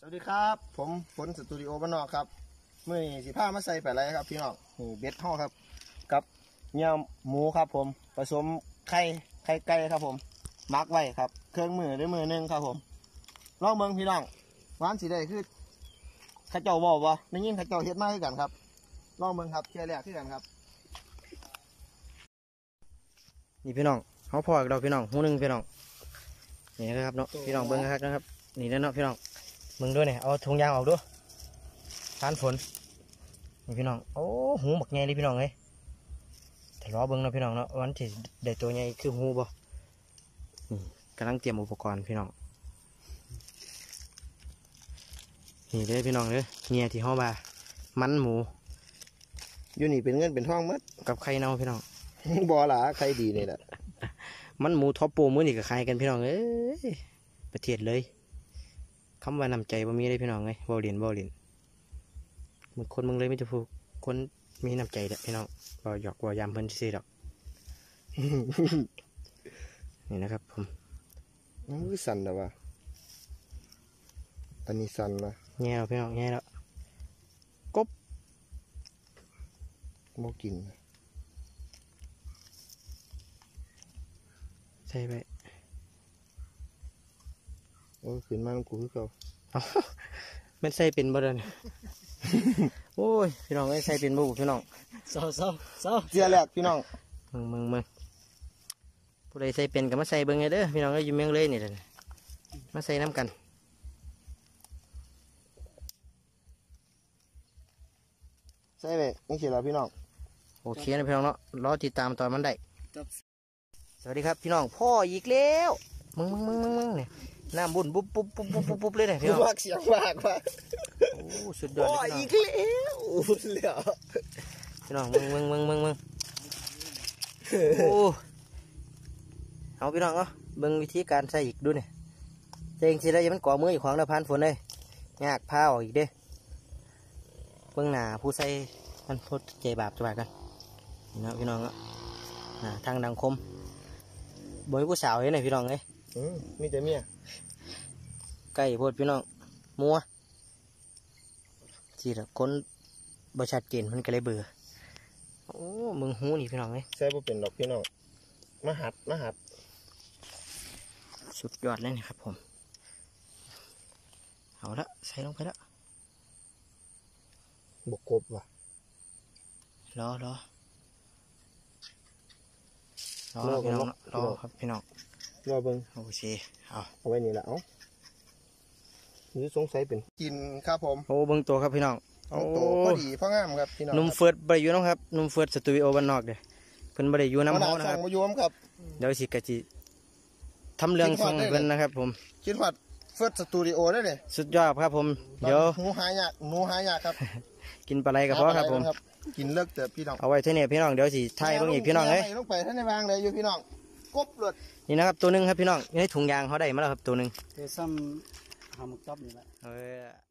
สวัสดีครับ ผมฝนสตูดิโอบ้านนอกครับมื่อนี้สิผ้ามาใส่ไปอะไรครับ พี่น้องนี่เบ็ดห่อครับ กับเนื้อหมูครับ ผมผสมไข่ไข่ไก่ครับ ผมมักไว้ครับ เครื่องมือด้วยมือหนึ่งครับ ผมลองเบิ่งพี่น้องหวานสีได้คือข้าเจ้าบอกว่าในยิ่งข้าเจ้าเฮ็ดมาคือกันครับลองเบิ่งครับเชื่อแรกคือกันครับ นี่พี่น้องเขาพอกับเราพี่น้องหูหนึ่งพี่น้องนี่นะครับเนาะพี่น้องเบิ้งครับนะครับ นี่แล้วเนาะพี่น้อง เบิ้งด้วยเนี่ยเอาถุงยางออกด้วยทานฝนนี่พี่น้องโอ้หูบักใหญ่เลยพี่น้องเอ้ยแต่รอเบิ้งเนาะพี่น้องเนาะวันที่ได้ตัวใหญ่คือหูบ่นี่กำลังเตรียมอุปกรณ์พี่น้องนี่เด้อพี่น้องเด้อเงียที่ห้อบามันหมูอยู่นี่เป็นเงินเป็นทองหมัดกับไข่เน่าพี่น้องบอหลาใครดีนี่แหละมันหมูท็อปโปรมื้อนี่ก็ขายกันพี่น้องเอ้ยประเทศเลย คำว่านำใจบ่มีเลยพี่น้องเอ้ยบ่เหรียญบ่เหรียญมึงคนมึงเลยไมแต่จะพูดคนมีน้ำใจเด้อพี่น้องบ่หยอกบ่ยามเพิ่นซื่อๆดอก นี่นะครับ ผมมันคือสั่นแต่ว่าอันนี้สั่นนะแง่แล้วพี่น้องแง่แล้วบ่กินใส่ไปโอ้ยขึ้นมาของกูคือเขา เอาแม่นใส่เป็นบ่เด้อเนี่ยโอ้ยพี่น้องเอ้ยใส่เป็นบ่บุพี่น้องเศร้าเศร้าเศร้าเสียแรกพี่น้องมึงมึงมึงผู้ใดใส่เป็นก็มาใส่เบิ่งไงเด้อพี่น้องเอ้ยอยู่เมืองเลยนี่เด้อมาใส่น้ำกันใช่ไหมนี่เขียนเราพี่น้องโอเคนะพี่น้องเนาะรอติดตามตอนมันได้จับสวัสดีครับพี่น้องพ่ออีกแล้วมึงมึงมึงมึงมึงเนี่ย น้ำบุญปุ๊บปุ๊บปุ๊บปุ๊บปุ๊บปุ๊บเลยเนี่ยพี่น้องมากเสียงมากว่าโอ้สุดยอดโอ้เลยอีพี่กแล้วอุ้ยเหลือน้องพี่น้องมึงมึงมึงมึงมึงโอ้เอาพี่น้องเนาะเบิ่งวิธีการใส่อีกดูเนี่ยเจงสิได้ยังมันก่อมืออยู่ของแล้วพันฝนเลยยากผ้าออกอีกเด้เบิ่งหน้าผู้ใส่มันพดใจบาปจะบาปกันนี่เนาะพี่น้องเนาะหน้าทางดังคมบ่มีผู้สาวเห็นไหนพี่น้องเอ้ย อืมมีแต่เมียใกล้โพดพี่น้องมัวจีละคนบชัดเจนมันก็เลยเบื่อโอ้มึงหูนี่พี่น้องเอ้ยใส่บ่เป็นดอกพี่น้องมาหัดมาหัด สุดยอดเลยนี่ครับผม เอาละใส่ลงไปละบกกบว่ะรอรอรอรอก่อนพี่น้องเนาะรอครับพี่น้อง รอเบิ่งโอเคเอาเอาไว้นี่แหละเอ้าหรือสงสัยเป็นกินครับผมโอ้เบิ่งตัวครับพี่น้องโอ้โอ้โตพอดีพ่องามครับพี่น้องหนุ่มเฟิร์สบริยูน้องครับหนุ่มเฟิร์สสตูดิโอบ้านนอกเด้อเพิ่นบริยูน้ำน้ำหนาเฮานะส่คงรับมายวมครับเดี๋ยวสิกะจิทำเรื่องส่งให้เพิ่นนะครับ ผมคิดว่าเฟิร์สสตูดิโอได้เลยสุดยอดครับผมเดี๋ยวหนูหายากหนูหายากครับ กินปลาไหลกับพ่อครับผมกินเลิกเติบพี่น้องเอาไว้เท่านี้พี่น้องเดี๋ยวสิถ่ายเบิ่งอีกพี่น้องเอ้ยลงไปท่านในวางเลยอยู่พี่น้อง กบเลือดนี่นะครับตัวหนึงครับพี่น้องอยู่ในถุงยางเขาได้มาแล้วครับตัวหนึงเดี๋ยวซ้ำหาหมกจับนี่แหละเออ